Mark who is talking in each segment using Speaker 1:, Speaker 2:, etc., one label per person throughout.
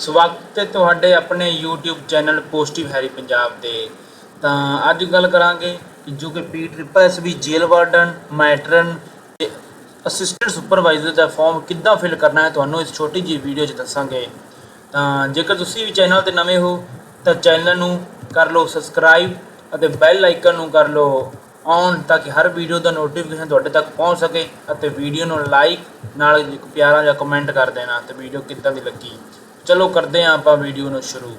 Speaker 1: ਸਵਾਗਤ ਹੈ ਤੁਹਾਡੇ ਆਪਣੇ YouTube channel positive Harry Punjab ਦੇ। ਤਾਂ ਅੱਜ ਗੱਲ ਕਰਾਂਗੇ ਕਿ ਜੋ ਕਿ P triple S B jail warden, matron ਤੇ ਅਸਿਸਟੈਂਟ ਸੁਪਰਵਾਈਜ਼ਰ ਦਾ ਫਾਰਮ ਕਿੱਦਾਂ ਫਿਲ ਕਰਨਾ ਹੈ ਤੁਹਾਨੂੰ ਇਸ ਛੋਟੀ ਜਿਹੀ ਵੀਡੀਓ 'ਚ ਦੱਸਾਂਗੇ। ਤਾਂ ਜੇਕਰ ਤੁਸੀਂ ਵੀ ਚੈਨਲ ਤੇ ਨਵੇਂ ਹੋ, ਤਾਂ ਚੈਨਲ ਨੂੰ ਕਰ ਲਓ ਸਬਸਕ੍ਰਾਈਬ ਅਤੇ ਬੈਲ ਆਈਕਨ ਨੂੰ ਕਰ ਲਓ ਔਨ ਤਾਂ ਕਿ ਹਰ ਵੀਡੀਓ ਦਾ ਨੋਟੀਫਿਕੇਸ਼ਨ ਤੁਹਾਡੇ ਤੱਕ ਪਹੁੰਚ ਸਕੇ ਅਤੇ ਵੀਡੀਓ ਨੂੰ ਲਾਈਕ ਨਾਲ ਇੱਕ ਪਿਆਰਾ ਜਿਹਾ ਕਮੈਂਟ ਕਰ ਦੇਣਾ ਤੇ ਵੀਡੀਓ ਕਿੱਦਾਂ ਦੀ ਲੱਗੀ। ਚਲੋ ਕਰਦੇ ਹਾਂ ਆਪਾਂ ਵੀਡੀਓ ਨੂੰ ਸ਼ੁਰੂ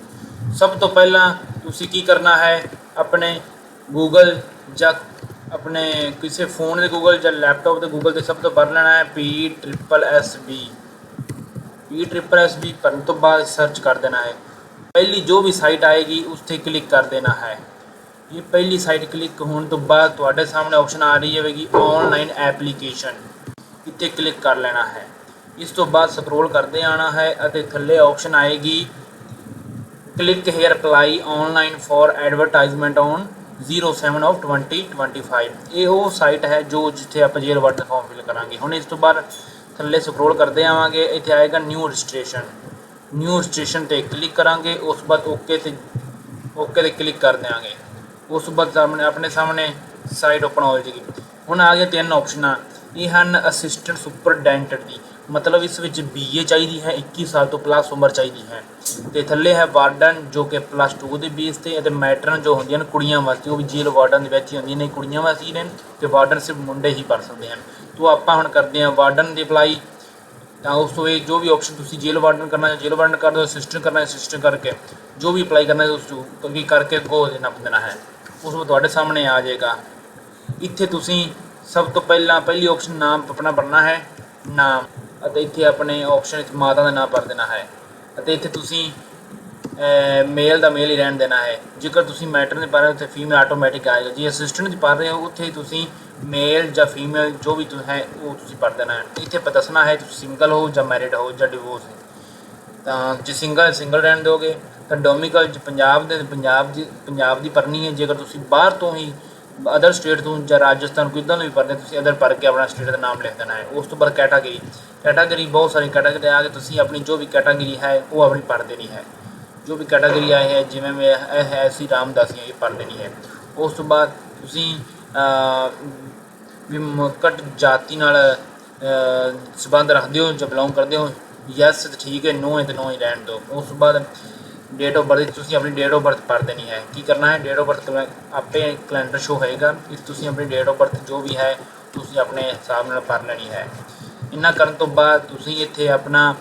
Speaker 1: ਸਭ ਤੋਂ ਪਹਿਲਾਂ ਤੁਸੀਂ ਕੀ ਕਰਨਾ ਹੈ ਆਪਣੇ ਗੂਗਲ ਜਾਂ ਆਪਣੇ ਕਿਸੇ ਫੋਨ ਦੇ ਗੂਗਲ ਜਾਂ ਲੈਪਟਾਪ ਦੇ ਗੂਗਲ ਤੇ ਸਭ ਤੋਂ ਭਰ ਲੈਣਾ ਹੈ P triple S B P triple S B ਕਰਨ ਤੋਂ ਬਾਅਦ ਸਰਚ ਕਰ ਦੇਣਾ ਹੈ ਪਹਿਲੀ ਜੋ ਵੀ ਸਾਈਟ ਆਏਗੀ ਉਸ ਤੇ ਕਲਿੱਕ ਕਰ ਦੇਣਾ ਹੈ ਇਹ ਪਹਿਲੀ ਸਾਈਟ ਕਲਿੱਕ ਹੋਣ ਤੋਂ ਬਾਅਦ ਤੁਹਾਡੇ ਸਾਹਮਣੇ ਆਪਸ਼ਨ ਆ ਰਹੀ ਹੋਵੇਗੀ ਆਨਲਾਈਨ ਐਪਲੀਕੇਸ਼ਨ ਇੱਥੇ ਕਲਿੱਕ ਕਰ ਲੈਣਾ ਹੈ ਇਸ ਤੋਂ ਬਾਅਦ ਸਕਰੋਲ ਕਰਦੇ ਆਣਾ ਹੈ ਅਤੇ ਥੱਲੇ ਆਪਸ਼ਨ ਆਏਗੀ click here apply online for advertisement on 07 of 2025 ਇਹ ਉਹ ਸਾਈਟ ਹੈ ਜੋ ਜਿੱਥੇ ਆਪਾਂ ਜੇਲ ਵਾਟਰ ਫਾਰਮ ਫਿਲ ਕਰਾਂਗੇ। ਹੁਣ ਇਸ ਤੋਂ ਬਾਅਦ ਥੱਲੇ ਸਕਰੋਲ ਕਰਦੇ ਆਵਾਂਗੇ, ਇੱਥੇ ਆਏਗਾ ਨਿਊ ਰਜਿਸਟ੍ਰੇਸ਼ਨ ਨਿਊ ਰਜਿਸਟ੍ਰੇਸ਼ਨ ਤੇ ਕਲਿੱਕ ਕਰਾਂਗੇ, ਉਸ ਤੋਂ ਬਾਅਦ ਓਕੇ ਤੇ ਓਕੇ ਤੇ ਕਲਿੱਕ ਕਰ ਦਿਆਂਗੇ। ਉਸ ਤੋਂ ਬਾਅਦ ਸਾਹਮਣੇ, ਆਪਣੇ ਸਾਹਮਣੇ ਸਾਈਟ ਓਪਨ ਹੋ ਜਾਏਗੀ। ਹੁਣ ਆ ਗਿਆ ਤਿੰਨ ਆਪਸ਼ਨਾਂ ਇਹ ਹਨ ਅਸਿਸਟੈਂਟ ਸੁਪਰਡੈਂਟ ਦੀ। ਮਤਲਬ ਇਸ ਵਿੱਚ ਬੀਏ ਚਾਹੀਦੀ ਹੈ 21 ਸਾਲ ਤੋਂ ਪਲੱਸ ਉਮਰ ਚਾਹੀਦੀ ਹੈ। ਤੇ ਥੱਲੇ ਹੈ ਵਾਰਡਨ, ਜੋ ਕਿ ਪਲੱਸ 2 ਦੇ ਬੇਸ ਤੇ, ਅਤੇ ਮੈਟਰਨ ਜੋ ਹੁੰਦੀਆਂ ਨੇ ਕੁੜੀਆਂ ਵਾਸਤੇ, ਉਹ ਵੀ ਜੇਲ ਵਾਰਡਨ ਦੇ ਵਿੱਚ ਹੀ ਹੁੰਦੀਆਂ ਨੇ, ਕੁੜੀਆਂ ਵਾਸਤੇ ਹੀ ਨੇ, ਤੇ ਵਾਰਡਨ ਸਿਰਫ ਮੁੰਡੇ ਹੀ ਭਰ ਸਕਦੇ ਹਨ। ਤੋਂ ਆਪਾਂ ਹੁਣ ਕਰਦੇ ਹਾਂ ਵਾਰਡਨ ਦੀ ਅਪਲਾਈ ਤਾਂ ਉਸ ਤੋਂ ਇਹ ਜੋ ਵੀ ਆਪਸ਼ਨ ਤੁਸੀਂ ਜੇਲ ਵਾਰਡਨ ਕਰਨਾ ਹੈ ਜੇਲ ਵਾਰਡਨ ਕਰ ਦਿਓ ਅਸਿਸਟੈਂਟ ਕਰਨਾ ਹੈ ਅਸਿਸਟੈਂਟ ਕਰਕੇ, ਜੋ ਵੀ ਅਪਲਾਈ ਕਰਨਾ ਹੈ ਉਸ ਨੂੰ ਵੀ ਕਰਕੇ ਗੋ ਦੇਣਾ ਦੇਣਾ ਹੈ। ਉਸ ਨੂੰ ਤੁਹਾਡੇ ਸਾਹਮਣੇ ਆ ਜਾਏਗਾ। ਇੱਥੇ ਤੁਸੀਂ ਸਭ ਤੋਂ ਪਹਿਲਾਂ, ਪਹਿਲੀ ਆਪਸ਼ਨ ਨਾਮ ਆਪਣਾ ਭਰਨਾ ਹੈ। ਨਾਮ। ਅਤੇ ਇੱਥੇ ਆਪਣੇ ਆਪਸ਼ਨ ਵਿੱਚ ਮਾਤਾ ਦਾ ਨਾਮ ਭਰ ਦੇਣਾ ਹੈ। ਅਤੇ ਇੱਥੇ ਤੁਸੀਂ ਮੇਲ ਦਾ ਮੇਲ ਹੀ ਰਹਿਣ ਦੇਣਾ ਹੈ। ਜੇਕਰ ਤੁਸੀਂ ਮੈਟਰ ਦੇ ਪਾ ਰਹੇ ਹੋ ਉੱਥੇ ਫੀਮੇਲ ਆਟੋਮੈਟਿਕ ਆਏਗਾ ਜੇ ਅਸਿਸਟੈਂਟ ਦੀ ਪਾ ਰਹੇ ਹੋ, ਉੱਥੇ ਤੁਸੀਂ ਮੇਲ ਜਾਂ ਫੀਮੇਲ ਜੋ ਵੀ ਤੁਸੀਂ ਹੈ, ਉਹ ਤੁਸੀਂ ਭਰ ਦੇਣਾ ਹੈ। ਇੱਥੇ ਪਰ ਦੱਸਣਾ ਹੈ, ਤੁਸੀਂ ਸਿੰਗਲ ਹੋ ਜਾਂ ਮੈਰਿਡ ਹੋ ਜਾਂ ਡਿਵੋਰਸ ਹੋ। ਤਾਂ ਜੇ ਸਿੰਗਲ ਸਿੰਗਲ ਰਹਿਣ ਦਿਓਗੇ। ਤਾਂ ਡੋਮਿਕਲ ਚ ਪੰਜਾਬ ਦੇ, ਪੰਜਾਬ ਦੀ ਪੰਜਾਬ ਦੀ ਭਰਨੀ ਹੈ। ਜੇਕਰ ਤੁਸੀਂ ਬਾਹਰ ਤੋਂ ਹੀ ਅਦਰ ਸਟੇਟ ਤੋਂ ਜਾਂ ਰਾਜਸਥਾਨ ਕੋਈ ਇੱਦਾਂ ਨੂੰ ਵੀ ਪੜ੍ਹਦੇ, ਤੁਸੀਂ ਅਦਰ ਪੜ੍ਹ ਕੇ ਆਪਣਾ ਸਟੇਟ ਦਾ ਨਾਮ ਲਿਖ ਦੇਣਾ ਹੈ। ਉਸ ਤੋਂ ਬਾਅਦ ਕੈਟਾਗਰੀ ਕੈਟਾਗਰੀ ਬਹੁਤ ਸਾਰੀ ਕੈਟਾਗਰੀ ਆ ਕੇ ਤੁਸੀਂ ਆਪਣੀ ਜੋ ਵੀ ਕੈਟਾਗਰੀ ਹੈ, ਉਹ ਆਪਣੀ ਭਰ ਦੇਣੀ ਹੈ। ਜੋ ਵੀ ਕੈਟਾਗਰੀ ਆਏ ਹੈ, ਜਿਵੇਂ ਮੈਂ ਇਹ ਹੈ ਸੀ ਰਾਮਦਾਸੀਆਂ ਇਹ ਭਰ ਦੇਣੀ ਹੈ। ਉਸ ਤੋਂ ਬਾਅਦ ਤੁਸੀਂ ਵੀ ਮੁਕਟ ਜਾਤੀ ਨਾਲ ਸਬੰਧ ਰੱਖਦੇ ਹੋ ਜਾਂ ਬਿਲੋਂਗ ਕਰਦੇ ਹੋ ਯੈਸ ਠੀਕ ਹੈ ਨੋ ਹੈ ਤੇ ਨੋ ਹੀ ਰਹਿਣ ਦਿਓ। ਉਸ ਤੋਂ ਬਾਅਦ ਡੇਟ ਆਫ ਬਰਥ ਤੁਸੀਂ ਆਪਣੀ ਡੇਟ ਆਫ ਬਰਥ ਭਰ ਦੇਣੀ ਹੈ। ਕੀ ਕਰਨਾ ਹੈ? ਡੇਟ ਆਫ ਬਰਥ ਆਪੇ ਕੈਲੰਡਰ ਸ਼ੋ ਹੋਏਗਾ ਇਸ ਤੁਸੀਂ ਆਪਣੀ ਡੇਟ ਆਫ ਬਰਥ ਜੋ ਵੀ ਹੈ, ਤੁਸੀਂ ਆਪਣੇ ਹਿਸਾਬ ਨਾਲ ਭਰ ਲੈਣੀ ਹੈ। ਇੰਨਾ ਕਰਨ ਤੋਂ ਬਾਅਦ ਤੁਸੀਂ ਇੱਥੇ ਆਪਣਾ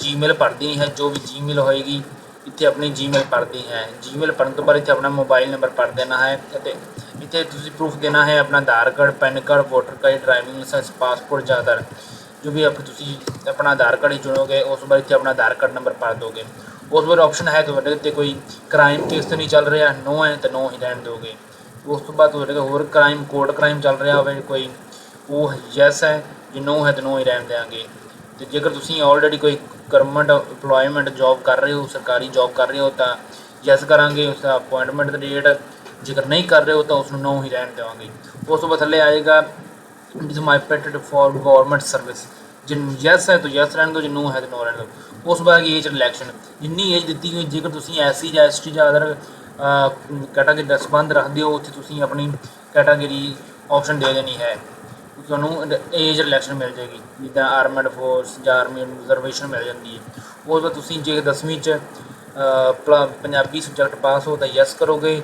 Speaker 1: ਜੀਮੇਲ ਭਰਦੀ ਹੈ, ਜੋ ਵੀ ਜੀਮੇਲ ਹੋਏਗੀ, ਇੱਥੇ ਆਪਣੀ ਜੀਮੇਲ ਭਰਦੀ ਹੈ। ਜੀਮੇਲ ਭਰਨ ਤੋਂ ਬਾਅਦ ਇੱਥੇ ਆਪਣਾ ਮੋਬਾਈਲ ਨੰਬਰ ਭਰ ਦੇਣਾ ਹੈ ਅਤੇ ਇੱਥੇ ਤੁਸੀਂ ਪ੍ਰੂਫ ਦੇਣਾ ਹੈ ਆਪਣਾ Aadhaar card PAN card voter card driving licence passport ਜਾਂ ਆਧਾਰ ਜੋ ਵੀ ਆਪ ਤੁਸੀਂ ਆਪਣਾ ਆਧਾਰ ਕਾਰਡ ਹੀ ਚੁਣੋਗੇ, ਉਸ ਤੋਂ ਬਾਅਦ ਇੱਥੇ ਆਪਣਾ ਆਧਾਰ ਕਾਰਡ ਨੰਬਰ ਭਰ ਦੋਗੇ। ਉਸ ਬਾਅਦ ਆਪਸ਼ਨ ਹੈ ਤੁਹਾਡੇ ਉੱਤੇ ਕੋਈ ਕ੍ਰਾਈਮ ਕੇਸ ਤਾਂ ਨਹੀਂ ਚੱਲ ਰਿਹਾ ਨੋ ਹੈ ਤਾਂ ਨੋ ਹੀ ਰਹਿਣ ਦੋਗੇ। ਉਸ ਤੋਂ ਬਾਅਦ ਤੁਹਾਡੇ ਕੋਲ ਹੋਰ ਕ੍ਰਾਈਮ ਕੋਡ ਕ੍ਰਾਈਮ ਚੱਲ ਰਿਹਾ ਹੋਵੇ, ਕੋਈ ਉਹ ਯੈਸ ਹੈ ਜੇ ਨੋ ਹੈ ਤਾਂ ਨੋ ਹੀ ਰਹਿਣ ਦੇਵਾਂਗੇ ਤੇ ਜੇਕਰ ਤੁਸੀਂ ਆਲਰੇਡੀ ਕੋਈ ਗਵਰਨਮੈਂਟ EMPLOYMENT ਜੌਬ ਕਰ ਰਹੇ ਹੋ, ਸਰਕਾਰੀ ਜੌਬ ਕਰ ਰਹੇ ਹੋ, ਤਾਂ ਯੈਸ ਕਰਾਂਗੇ। ਉਸ ਦਾ ਅਪਾਇੰਟਮੈਂਟ ਦੀ ਡੇਟ ਜੇਕਰ ਨਹੀਂ ਕਰ ਰਹੇ ਹੋ, ਤਾਂ ਉਸ ਨੂੰ ਨੋ ਹੀ ਰਹਿਣ ਦੇਵਾਂਗੇ ਉਸ ਤੋਂ ਬਾਅਦ ਥੱਲੇ ਆਏਗਾ ਇਟ ਮਾਈ ਪੈਟਡ ਫॉर ਗਵਰਨਮੈਂਟ ਸਰਵਿਸ ਜੇ ਯੈਸ ਹੈ ਤਾਂ ਯੈਸ ਰਹਿਣ ਦਿਓ ਜੇ ਨੋ ਹੈ ਤਾਂ ਨੋ ਰਹਿਣ ਦਿਓ। ਉਸ ਬਾਅਦ ਏਜ ਰਿਲੈਕਸ਼ਨ ਜਿੰਨੀ ਏਜ ਦਿੱਤੀ ਹੋਈ, ਜੇਕਰ ਤੁਸੀਂ ਐਸਸੀ ਜਾਂ ਐਸਟੀ ਜਾਂ ਅਦਰ ਕੈਟਾਗਰੀ ਦਾ ਸੰਬੰਧ ਰੱਖਦੇ ਹੋ ਉੱਥੇ ਤੁਸੀਂ ਆਪਣੀ ਕੈਟਾਗਰੀ ਆਪਸ਼ਨ ਦੇ ਦੇਣੀ ਹੈ। ਤੁਹਾਨੂੰ ਏਜ ਰਿਲੈਕਸ਼ਨ ਮਿਲ ਜਾਏਗੀ। ਜਿੱਦਾਂ ਆਰਮਡ ਫੋਰਸ ਜਾਂ ਆਰਮੀ ਰਿਜ਼ਰਵੇਸ਼ਨ ਮਿਲ ਜਾਂਦੀ ਹੈ। ਉਸ ਤੋਂ ਤੁਸੀਂ ਜੇ 10ਵੀਂ ਚ ਪੰਜਾਬੀ ਸਬਜੈਕਟ ਪਾਸ ਹੋ ਤਾਂ ਯੈਸ ਕਰੋਗੇ।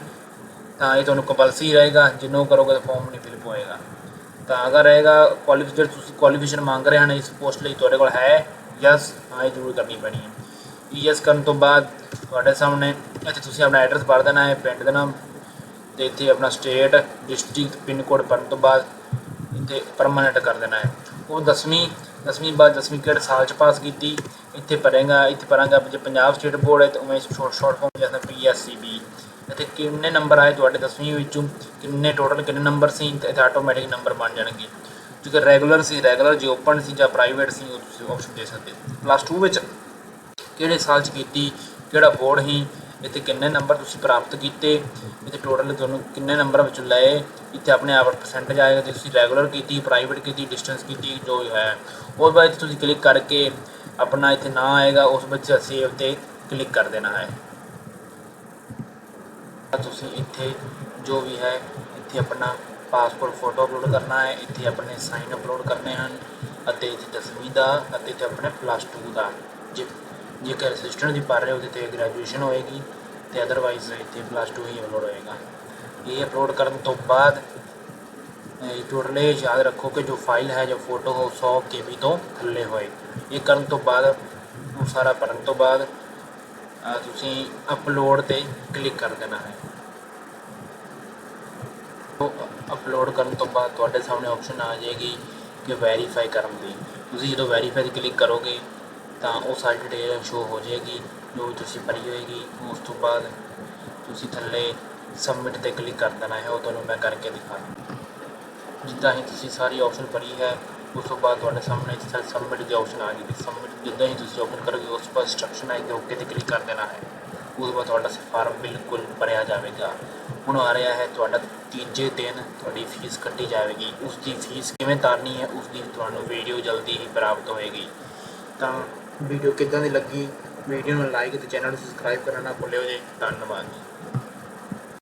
Speaker 1: ਤਾਂ ਇਹ ਤੁਹਾਨੂੰ ਕੰਪਲਸਰੀ ਰਹੇਗਾ। ਜੇ ਨੋ ਕਰੋਗੇ ਤਾਂ ਫਾਰਮ ਨਹੀਂ ਫਿਲ ਹੋਏਗਾ। ਤਾਂ ਅਗਰ ਰਹੇਗਾ ਕੁਆਲੀਫਿਕੇਸ਼ਨ ਤੁਸੀਂ ਕੁਆਲੀਫਿਕੇਸ਼ਨ ਮੰਗ ਰਹੇ ਹਨ, ਇਸ ਪੋਸਟ ਲਈ ਤੁਹਾਡੇ ਕੋਲ ਹੈ? ਯੈਸ ਹਾਂ, ਇਹ ਜ਼ਰੂਰ ਕਰਨੀ ਪੈਣੀ ਹੈ। ਯੈਸ ਕਰਨ ਤੋਂ ਬਾਅਦ ਤੁਹਾਡੇ ਸਾਹਮਣੇ ਇੱਥੇ ਤੁਸੀਂ ਆਪਣਾ ਐਡਰੈਸ ਭਰ ਦੇਣਾ ਹੈ, ਪਿੰਡ ਦਾ ਨਾਮ ਤੇ ਇੱਥੇ ਆਪਣਾ ਸਟੇਟ ਡਿਸਟ੍ਰਿਕਟ ਪਿੰਨ ਕੋਡ ਭਰਨ ਤੋਂ ਬਾਅਦ ਇੱਥੇ ਪਰਮਾਨੈਂਟ ਕਰ ਦੇਣਾ ਹੈ। ਉਹ 10ਵੀਂ 10ਵੀਂ ਬਾਅਦ 10ਵੀਂ ਕਿਹੜੇ ਸਾਲ ਚ ਪਾਸ ਕੀਤੀ? ਇੱਥੇ ਭਰੇਗਾ, ਇੱਥੇ ਭਰਾਂਗਾ ਜੇ ਪੰਜਾਬ ਸਟੇਟ ਬੋਰਡ ਹੈ, ਤਾਂ ਉਵੇਂ ਸ਼ੋਰਟ ਸ਼ਾਰਟ ਫਾਰਮ ਜਿਵੇਂ ਪੀਐਸਸੀਬੀ ਇੱਥੇ ਕਿੰਨੇ ਨੰਬਰ ਆਏ ਤੁਹਾਡੇ 10ਵੀਂ ਵਿੱਚੋਂ? ਕਿੰਨੇ ਟੋਟਲ ਕਿੰਨੇ ਨੰਬਰ ਸੀ? ਤੇ ਇੱਥੇ ਆਟੋਮੈਟਿਕ ਨੰਬਰ ਬਣ ਜਾਣਗੇ। ਕਿਉਂਕਿ ਰੈਗੂਲਰ ਸੀ ਰੈਗੂਲਰ ਜੇ ਓਪਨ ਸੀ ਜਾਂ ਪ੍ਰਾਈਵੇਟ ਸੀ, ਉਹ ਤੁਸੀਂ ਆਪਸ਼ਨ ਦੇ ਸਕਦੇ ਪਲੱਸ 2 ਵਿੱਚ ਕਿਹੜੇ ਸਾਲ ਚ ਕੀਤੀ, ਕਿਹੜਾ ਬੋਰਡ ਸੀ, ਇੱਥੇ ਕਿੰਨੇ ਨੰਬਰ ਤੁਸੀਂ ਪ੍ਰਾਪਤ ਕੀਤੇ, ਇੱਥੇ ਟੋਟਲ ਤੁਹਾਨੂੰ ਕਿੰਨੇ ਨੰਬਰ ਵਿੱਚੋਂ ਲਏ, ਇੱਥੇ ਆਪਣੇ ਆਪ ਪਰਸੈਂਟੇਜ ਆਏਗਾ ਜੇ ਤੁਸੀਂ ਰੈਗੂਲਰ ਕੀਤੀ ਪ੍ਰਾਈਵੇਟ ਕੀਤੀ ਡਿਸਟੈਂਸ ਕੀਤੀ, ਜੋ ਵੀ ਹੈ ਉਸ ਬਾਅਦ ਤੁਸੀਂ ਕਲਿੱਕ ਕਰਕੇ ਆਪਣਾ ਇੱਥੇ ਨਾਂ ਆਏਗਾ, ਉਸ ਵਿੱਚ ਸੇਵ ਤੇ ਕਲਿੱਕ ਕਰ ਦੇਣਾ ਹੈ। ਤੁਸੀਂ ਇੱਥੇ ਜੋ ਵੀ ਹੈ, ਇੱਥੇ ਆਪਣਾ ਪਾਸਪੋਰਟ ਫੋਟੋ ਅਪਲੋਡ ਕਰਨਾ ਹੈ, ਇੱਥੇ ਆਪਣੇ ਸਾਈਨ ਅਪਲੋਡ ਕਰਨੇ ਹਨ ਅਤੇ ਇੱਥੇ 10ਵੀਂ ਦਾ ਅਤੇ ਇੱਥੇ ਆਪਣੇ ਪਲੱਸ 2 ਦਾ। ਜੇ, ਜੇਕਰ ਅਸਿਸਟੈਂਟ ਦੀ ਪੜ੍ਹ ਰਹੇ ਹੋ ਤੇ ਗ੍ਰੈਜੂਏਸ਼ਨ ਹੋਏਗੀ ਤੇ ਅਦਰਵਾਈਜ਼ ਇੱਥੇ ਪਲੱਸ 2 ਹੀ ਅਪਲੋਡ ਹੋਏਗਾ। ਇਹ ਅਪਲੋਡ ਕਰਨ ਤੋਂ ਬਾਅਦ ਟੋਟਲੇ ਯਾਦ ਰੱਖੋ ਕਿ ਜੋ ਫਾਈਲ ਹੈ, ਜੋ ਫੋਟੋ ਹੋ 100 KB ਤੋਂ ਥੱਲੇ ਹੋਏ। ਇਹ ਕਰਨ ਤੋਂ ਬਾਅਦ, ਉਹ ਸਾਰਾ ਭਰਨ ਤੋਂ ਬਾਅਦ ਤੁਸੀਂ ਅਪਲੋਡ ਤੇ ਕਲਿੱਕ ਕਰ ਦੇਣਾ ਹੈ। ਅਪਲੋਡ ਕਰਨ ਤੋਂ ਬਾਅਦ ਤੁਹਾਡੇ ਸਾਹਮਣੇ ਆਪਸ਼ਨ ਆ ਜਾਏਗੀ ਕਿ ਵੈਰੀਫਾਈ ਕਰਨ ਦੀ। ਤੁਸੀਂ ਜਦੋਂ ਵੈਰੀਫਾਈ ਤੇ ਕਲਿੱਕ ਕਰੋਗੇ ਤਾਂ ਉਹ ਸਾਰੀ ਡਿਟੇਲ ਸ਼ੋ ਹੋ ਜਾਏਗੀ, ਜੋ ਤੁਸੀਂ ਭਰੀ ਹੋਏਗੀ। ਉਸ ਤੋਂ ਬਾਅਦ ਤੁਸੀਂ ਥੱਲੇ ਸਬਮਿਟ ਤੇ ਕਲਿੱਕ ਕਰ ਦੇਣਾ ਹੈ, ਉਹ ਤੁਹਾਨੂੰ ਮੈਂ ਕਰਕੇ ਦਿਖਾਉਂਦਾ ਜਿੱਦਾਂ ਹੀ ਤੁਸੀਂ ਸਾਰੀ ਆਪਸ਼ਨ ਭਰੀ ਹੈ ਉਸ ਤੋਂ ਬਾਅਦ ਤੁਹਾਡੇ ਸਾਹਮਣੇ ਸਬਮਿਟ ਦੀ ਆਪਸ਼ਨ ਆ ਗਈ ਸਬਮਿਟ ਜਿੱਦਾਂ ਹੀ ਤੁਸੀਂ ਓਪਨ ਕਰੋਗੇ, ਉਸ ਤੋਂ ਪਰ ਇੰਸਟਰਕਸ਼ਨ ਆਏਗੀ ਓਕੇ ਤੇ ਕਲਿੱਕ ਕਰ ਦੇਣਾ ਹੈ। ਉਸ ਤੋਂ ਬਾਅਦ ਤੁਹਾਡਾ ਫਾਰਮ ਬਿਲਕੁਲ ਭਰਿਆ ਜਾਵੇਗਾ। ਹੁਣ ਆ ਰਿਹਾ ਹੈ ਤੁਹਾਡਾ ਤੀਜੇ ਦਿਨ ਤੁਹਾਡੀ ਫੀਸ ਕੱਟੀ ਜਾਵੇਗੀ। ਉਸ ਦੀ ਫੀਸ ਕਿਵੇਂ ਤਾਰਨੀ ਹੈ ਉਸ ਦੀ ਤੁਹਾਨੂੰ ਵੀਡੀਓ ਜਲਦੀ ਹੀ ਪ੍ਰਾਪਤ ਹੋਏਗੀ। ਤਾਂ ਵੀਡੀਓ ਕਿੱਦਾਂ ਦੀ ਲੱਗੀ? ਵੀਡੀਓ ਨੂੰ ਲਾਈਕ ਤੇ ਚੈਨਲ ਨੂੰ ਸਬਸਕ੍ਰਾਈਬ ਕਰਨਾ ਨਾ ਭੁੱਲਿਓ ਜੀ। ਧੰਨਵਾਦ